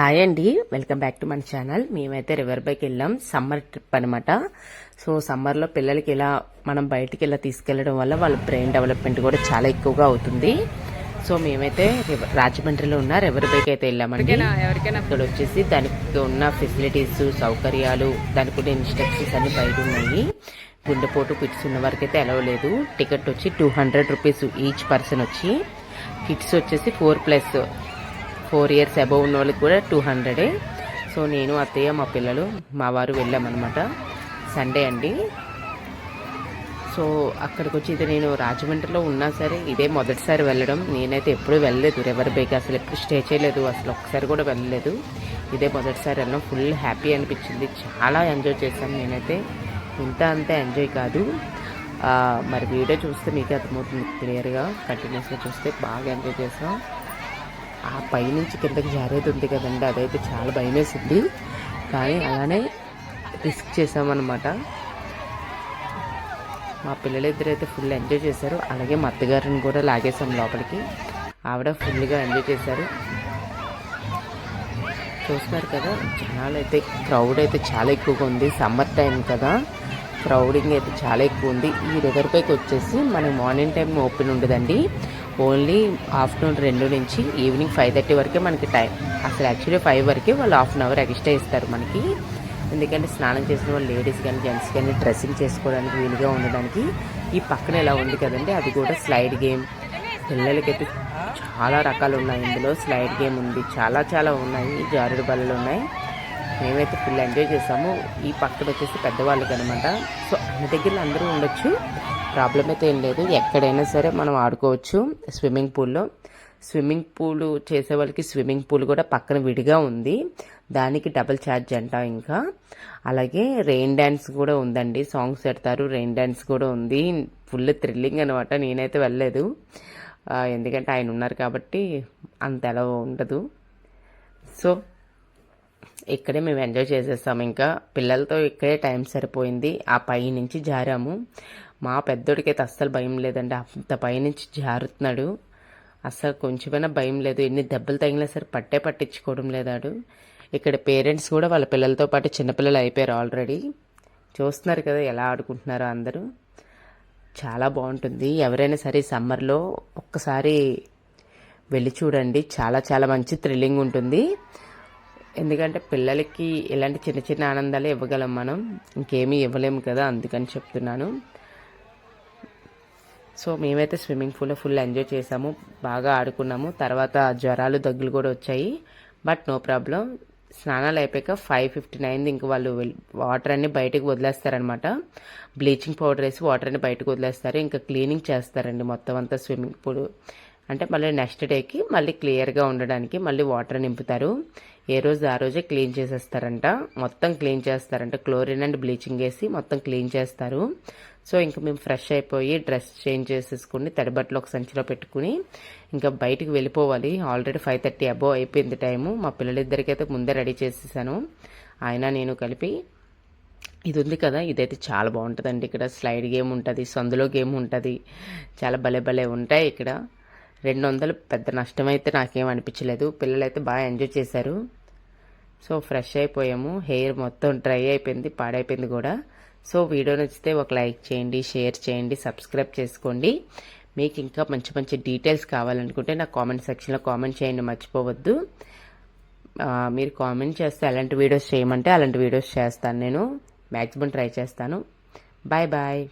Hi అండి. Welcome back to మన channel. మేమైతే రివర్ బైక్ వెళ్ళాం. సమ్మర్ ట్రిప్ అనమాట సో సమ్మర్లో పిల్లలకి ఇలా మనం బయటికి ఇలా తీసుకెళ్ళడం వల్ల వాళ్ళ బ్రెయిన్ డెవలప్మెంట్ కూడా చాలా ఎక్కువగా అవుతుంది. సో మేమైతే రాజమండ్రిలో ఉన్న రివర్ బైక్ అయితే వెళ్ళామండి. ఇక్కడ వచ్చేసి దానికి ఉన్న ఫెసిలిటీస్ సౌకర్యాలు దానికి ఉన్న ఇన్స్ట్రక్షన్స్ అన్ని బయట ఉన్నాయి. గుండెపోటు కిట్స్ ఉన్న వరకు అయితే అలవ్ లేదు. టికెట్ వచ్చి two hundred rupees each person వచ్చి. కిట్స్ వచ్చేసి four plus four years above ఉన్న వాళ్ళకి కూడా టూ హండ్రెడే. సో నేను అత్తయ్య మా పిల్లలు మా వారు వెళ్ళామన్నమాట. సండే అండి. సో అక్కడికి వచ్చి ఇది నేను రాజమండ్రిలో ఉన్నా సరే ఇదే మొదటిసారి వెళ్ళడం. నేనైతే ఎప్పుడూ వెళ్ళలేదు. రివర్ బైక్ అసలు ఎప్పుడు స్టే చేయలేదు. అసలు ఒక్కసారి కూడా వెళ్ళలేదు. ఇదే మొదటిసారి వెళ్ళడం. ఫుల్ హ్యాపీ అనిపించింది. చాలా ఎంజాయ్ చేశాను నేనైతే. ఇంత అంత ఎంజాయ్ కాదు. మరి వీడియో చూస్తే మీకు అర్థమవుతుంది క్లియర్గా. కంటిన్యూస్గా చూస్తే బాగా ఎంజాయ్ చేసాం ఆ పైనుంచి కిందకి జారేది ఉంది కదండి అదైతే చాలా భయం వేసింది కానీ అలానే రిస్క్ చేసామన్నమాట. మా పిల్లలిద్దరు అయితే ఫుల్ ఎంజాయ్ చేశారు. అలాగే మా అత్తగారిని కూడా లాగేసాం లోపలికి. ఆవిడ ఫుల్గా ఎంజాయ్ చేశారు. చూస్తున్నారు కదా జనాలు అయితే క్రౌడ్ అయితే చాలా ఎక్కువగా ఉంది. సమ్మర్ టైం కదా క్రౌడింగ్ అయితే చాలా ఎక్కువ ఉంది. ఈ రివర్ పైకి వచ్చేసి మనకి మార్నింగ్ టైం ఓపెన్ ఉండదండి. ఓన్లీ ఆఫ్టర్నూన్ రెండు నుంచి ఈవినింగ్ ఫైవ్ థర్టీ వరకే మనకి టైం. అసలు యాక్చువల్లీ ఫైవ్ వరకే వాళ్ళు హాఫ్ అన్ అవర్ ఎక్స్ట్రా ఇస్తారు మనకి. ఎందుకంటే స్నానం చేసిన వాళ్ళు లేడీస్ కానీ జెంట్స్ కానీ డ్రెస్సింగ్ చేసుకోవడానికి వీలుగా ఉండడానికి ఈ పక్కన ఇలా ఉంది కదండి అది కూడా స్లైడ్ గేమ్. పిల్లలకైతే చాలా రకాలు ఉన్నాయి. ఇందులో స్లైడ్ గేమ్ ఉంది. చాలా చాలా ఉన్నాయి. జారుడు బల్లలు ఉన్నాయి. మేమైతే ఫుల్ ఎంజాయ్ చేసాము. ఈ పక్కన వచ్చేసి పెద్దవాళ్ళకి అనమాట సో అన్ని దగ్గర అందరూ ఉండొచ్చు. ప్రాబ్లం అయితే ఏం లేదు. ఎక్కడైనా సరే మనం ఆడుకోవచ్చు స్విమ్మింగ్ పూల్లో. స్విమ్మింగ్ పూల్ చేసే వాళ్ళకి స్విమ్మింగ్ పూల్ కూడా పక్కన విడిగా ఉంది. దానికి డబుల్ ఛార్జ్ అంట ఇంకా. అలాగే రెయిన్ డ్యాన్స్ కూడా ఉందండి. సాంగ్స్ పెడతారు. రెయిన్ డ్యాన్స్ కూడా ఉంది. ఫుల్ థ్రిల్లింగ్ అనమాట నేనైతే వెళ్ళలేదు. ఎందుకంటే ఆయన ఉన్నారు కాబట్టి అంత ఎలా ఉండదు. సో ఇక్కడే మేము ఎంజాయ్ చేసేస్తాం ఇంకా. పిల్లలతో ఇక్కడే టైం సరిపోయింది. ఆ పై నుంచి జారాము. మా పెద్దోడికైతే అస్సలు భయం లేదండి. అంత పైనుంచి జారుతున్నాడు. అస్సలు కొంచెమైనా భయం లేదు. ఎన్ని దెబ్బలు తగిలినా సరే పట్టే పట్టించుకోవడం లేదాడు ఇక్కడ పేరెంట్స్ కూడా వాళ్ళ పిల్లలతో పాటు చిన్నపిల్లలు అయిపోయారు ఆల్రెడీ. చూస్తున్నారు కదా ఎలా ఆడుకుంటున్నారో అందరూ. చాలా బాగుంటుంది. ఎవరైనా సరే సమ్మర్లో ఒక్కసారి వెళ్ళి చూడండి. చాలా చాలా మంచి థ్రిల్లింగ్ ఉంటుంది. ఎందుకంటే పిల్లలకి ఇలాంటి చిన్న చిన్న ఆనందాలు ఇవ్వగలం మనం. ఇంకేమీ ఇవ్వలేము కదా అందుకని చెప్తున్నాను. సో మేమైతే స్విమ్మింగ్ పూల్లో ఫుల్ ఎంజాయ్ చేసాము బాగా ఆడుకున్నాము. తర్వాత జ్వరాలు దగ్గులు కూడా వచ్చాయి. బట్ నో ప్రాబ్లం స్నానాలు అయిపోయాక ఫైవ్ ఫిఫ్టీ అయింది ఇంక వాళ్ళు వాటర్ అన్ని బయటకు వదిలేస్తారనమాట బ్లీచింగ్ పౌడర్ వేసి వాటర్ అన్ని బయటకు వదిలేస్తారు. ఇంకా క్లీనింగ్ చేస్తారండి మొత్తం అంతా స్విమ్మింగ్ పూల్. అంటే మళ్ళీ నెక్స్ట్ డేకి మళ్ళీ క్లియర్గా ఉండడానికి మళ్ళీ వాటర్ నింపుతారు. ఏ రోజు ఆ రోజే క్లీన్ చేసేస్తారంట. మొత్తం క్లీన్ చేస్తారంట. క్లోరిన్ అండ్ బ్లీచింగ్ వేసి మొత్తం క్లీన్ చేస్తారు. సో ఇంకా మేము ఫ్రెష్ అయిపోయి డ్రెస్ చేంజ్ చేసేసుకుని తడిబట్టలు ఒక సంచిలో పెట్టుకుని ఇంకా బయటికి వెళ్ళిపోవాలి. ఆల్రెడీ ఫైవ్ థర్టీ అబోవ్ అయిపోయింది టైము. మా పిల్లలిద్దరికైతే ముందే రెడీ చేసేసాను. ఆయన నేను కలిపి ఇది ఉంది కదా ఇదైతే చాలా బాగుంటుందండి. ఇక్కడ స్లైడ్ గేమ్ ఉంటుంది సందులో గేమ్ ఉంటుంది. చాలా భలే భలే ఉంటాయి ఇక్కడ. రెండు వందలు పెద్ద నష్టం అయితే నాకేం అనిపించలేదు. పిల్లలైతే బాగా ఎంజాయ్ చేశారు. సో ఫ్రెష్ అయిపోయాము. హెయిర్ మొత్తం డ్రై అయిపోయింది పాడైపోయింది కూడా. సో వీడియో నచ్చితే ఒక లైక్ చేయండి షేర్ చేయండి సబ్స్క్రైబ్ చేసుకోండి. మీకు ఇంకా మంచి మంచి డీటెయిల్స్ కావాలనుకుంటే నా కామెంట్ సెక్షన్లో కామెంట్ చేయండి మర్చిపోవద్దు. మీరు కామెంట్ చేస్తే అలాంటి వీడియోస్ చేయమంటే అలాంటి వీడియోస్ చేస్తాను నేను. మ్యాక్సిమం ట్రై చేస్తాను. Bye bye.